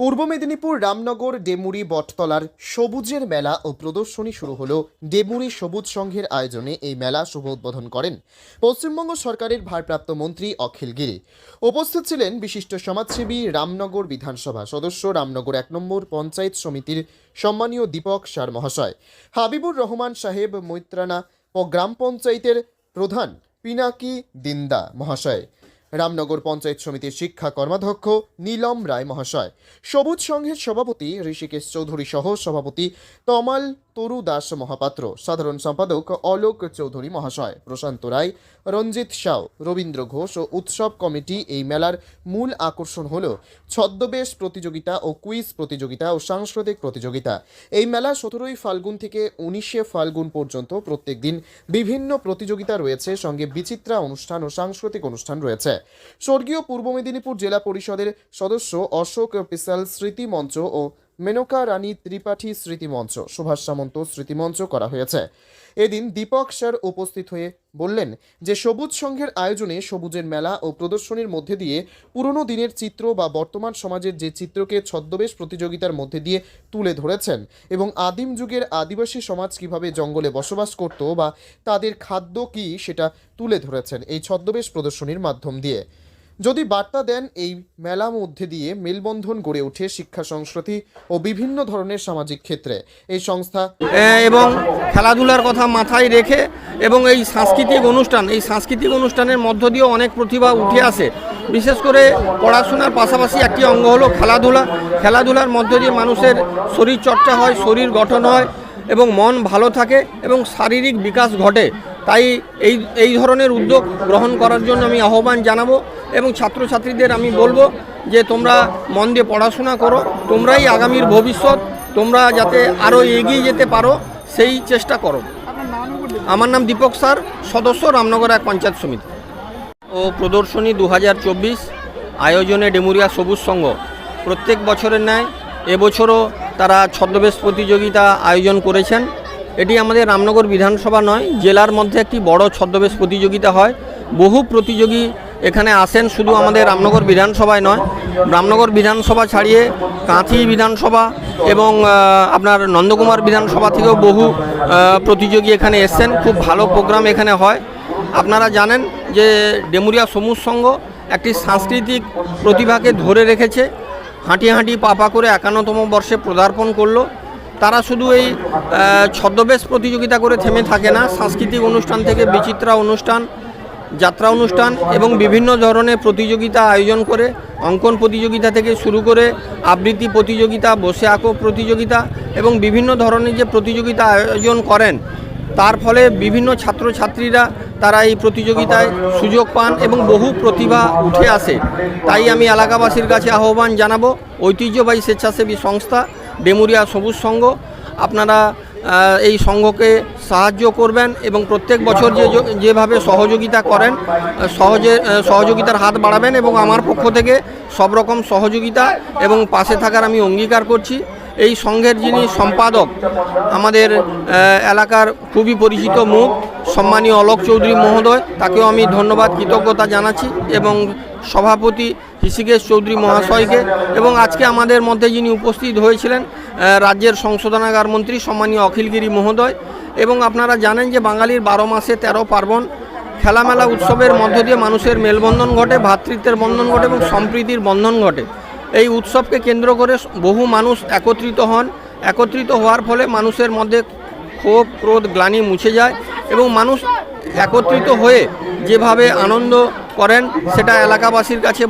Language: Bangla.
পূর্ব মেদিনীপুর রামনগর ডেমুরি বটতলার সবুজের মেলা ও প্রদর্শনী শুরু হলো। ডেমুরি সবুজ সংঘের আয়োজনে এই মেলা শুভ উদ্বোধন করেন পশ্চিমবঙ্গ সরকারের ভারপ্রাপ্ত মন্ত্রী অখিল গিরি। উপস্থিত ছিলেন বিশিষ্ট সমাজসেবী রামনগর বিধানসভা সদস্য, রামনগর এক নম্বর পঞ্চায়েত সমিতির সম্মানীয় দীপক সার মহাশয়, হাবিবুর রহমান সাহেব মৈত্রানা ও গ্রাম পঞ্চায়েতের প্রধান পিনাকি দিন্দা মহাশয়। রামনগর পঞ্চায়েত সমিতির শিক্ষা কর্মাধ্যক্ষ নীলম রায় মহাশয়। সবুজ সংঘের সভাপতি ঋষিকেশ চৌধুরী সহ সভাপতি তমাল তরু দাস মহাপাত্র। সাধারণ সম্পাদক অলোক চৌধুরী মহাশয়। প্রশান্ত রায়, রঞ্জিত সাউ, রবীন্দ্র ঘোষ ও উৎসব কমিটি এই মেলার মূল আকর্ষণ হল ছদ্মবেশ প্রতিযোগিতা ও কুইজ প্রতিযোগিতা ও সাংস্কৃতিক প্রতিযোগিতা। এই মেলা সতেরোই ফাল্গুন থেকে উনিশে ফাল্গুন পর্যন্ত প্রত্যেক দিন বিভিন্ন প্রতিযোগিতা রয়েছে, সঙ্গে বিচিত্রা অনুষ্ঠান ও সাংস্কৃতিক অনুষ্ঠান রয়েছে। স্বর্গীয় পূর্ব মেদিনীপুর জেলা পরিষদের সদস্য অশোক পিসাল স্মৃতি মঞ্চ ও মেনকা রানী ত্রিপাঠী স্মৃতিমঞ্চ, সুভাষ সামন্ত স্মৃতিমঞ্চ করা হয়েছে। এদিন দীপক স্যার উপস্থিত হয়ে বললেন যে, সবুজ সংঘের আয়োজনে সবুজের মেলা ও প্রদর্শনীর মধ্যে দিয়ে পুরনো দিনের চিত্র বা বর্তমান সমাজের যে চিত্রকে ছদ্মবেশ প্রতিযোগিতার মধ্যে দিয়ে তুলে ধরেছেন এবং আদিম যুগের আদিবাসী সমাজ কীভাবে জঙ্গলে বসবাস করত বা তাদের খাদ্য কি সেটা তুলে ধরেছেন এই ছদ্মবেশ প্রদর্শনীর মাধ্যম দিয়ে। যদি বার্তা দেন এই মেলা মধ্যে দিয়ে মেলবন্ধন গড়ে ওঠে শিক্ষা সংস্কৃতি ও বিভিন্ন ধরনের সামাজিক ক্ষেত্রে। এই সংস্থা এবং খেলাধুলার কথা মাথায় রেখে এবং এই সাংস্কৃতিক অনুষ্ঠান, এই সাংস্কৃতিক অনুষ্ঠানের মধ্য দিয়েও অনেক প্রতিভা উঠে আসে। বিশেষ করে পড়াশোনার পাশাপাশি একটি অঙ্গ হলো খেলাধুলা। খেলাধুলার মধ্য দিয়ে মানুষের শরীর চর্চা হয়, শরীর গঠন হয় এবং মন ভালো থাকে এবং শারীরিক বিকাশ ঘটে। তাই এই এই ধরনের উদ্যোগ গ্রহণ করার জন্য আমি আহ্বান জানাব। এবং ছাত্রছাত্রীদের আমি বলব যে তোমরা মন দিয়ে পড়াশোনা করো, তোমরাই আগামীর ভবিষ্যৎ, তোমরা যাতে আরও এগিয়ে যেতে পারো, সেই চেষ্টা করো। আমার নাম দীপক স্যার, সদস্য রামনগর এক পঞ্চায়েত সমিতি। ও প্রদর্শনী দু হাজার চব্বিশ, আয়োজনে ডেমুরিয়া সবুজ সংঘ। প্রত্যেক বছরের ন্যায় এবছরও তারা ছদ্মবেশ প্রতিযোগিতা আয়োজন করেছেন। এটি আমাদের রামনগর বিধানসভা নয়, জেলার মধ্যে একটি বড় ছদ্মবেশ প্রতিযোগিতা হয়। বহু প্রতিযোগী এখানে আসেন শুধু আমাদের রামনগর বিধানসভায় নয়, রামনগর বিধানসভা ছাড়িয়ে কাঁথি বিধানসভা এবং আপনার নন্দকুমার বিধানসভা থেকেও বহু প্রতিযোগী এখানে এসছেন। খুব ভালো প্রোগ্রাম এখানে হয়। আপনারা জানেন যে ডেমুরিয়া সমুজ সংঘ একটি সাংস্কৃতিক প্রতিভাকে ধরে রেখেছে। হাঁটি হাঁটি পাপা করে একান্নতম বর্ষে পদার্পণ করল। তারা শুধু এই ছদ্মবেশ প্রতিযোগিতা করে থেমে থাকে না। সাংস্কৃতিক অনুষ্ঠান থেকে বিচিত্রা অনুষ্ঠান যাত্রা অনুষ্ঠান এবং বিভিন্ন ধরনের প্রতিযোগিতা আয়োজন করে, অঙ্কন প্রতিযোগিতা থেকে শুরু করে, আবৃত্তি প্রতিযোগিতা, বসে আঁকো প্রতিযোগিতা এবং বিভিন্ন ধরনের যে প্রতিযোগিতা আয়োজন করেন, তার ফলে বিভিন্ন ছাত্রছাত্রীরা তারা এই প্রতিযোগিতায় সুযোগ পান এবং বহু প্রতিভা উঠে আসে। তাই আমি এলাকাবাসীর কাছে আহ্বান জানাব, ঐতিহ্যবাহী স্বেচ্ছাসেবী সংস্থা, ডেমুরিয়া সবুজ সংঘ। আপনারা এই সংঘকে সাহায্য করবেন এবং প্রত্যেক বছর যে যেভাবে সহযোগিতা করেন সহজে সহযোগিতার হাত বাড়াবেন এবং আমার পক্ষ থেকে সব রকম সহযোগিতা এবং পাশে থাকার আমি অঙ্গীকার করছি। এই সংঘের যিনি সম্পাদক, আমাদের এলাকার খুবই পরিচিত মুখ, সম্মানীয় অলোক চৌধুরী মহোদয়, তাকেও আমি ধন্যবাদ, কৃতজ্ঞতা জানাচ্ছি এবং সভাপতি ঋষিকেশ চৌধুরী মহাশয়কে এবং আজকে আমাদের মধ্যে যিনি উপস্থিত হয়েছিলেন রাজ্যের সংশোধনাগার মন্ত্রী সম্মানীয় অখিলগিরি মহোদয় এবং আপনারা জানেন যে বাঙালির বারো মাসে তেরো পার্বণ খেলামেলা উৎসবের মধ্য দিয়ে মানুষের মেলবন্ধন ঘটে ভ্রাতৃত্বের বন্ধন ঘটে এবং সম্প্রীতির বন্ধন ঘটে। এই উৎসবকে কেন্দ্র করে বহু মানুষ একত্রিত হন। একত্রিত হওয়ার ফলে মানুষের মধ্যে ক্ষোভ, ক্রোধ, গ্লানি মুছে যায় এবং মানুষ একত্রিত হয়ে যেভাবে আনন্দ করেন, সেটা এলাকাবাসীর কাছে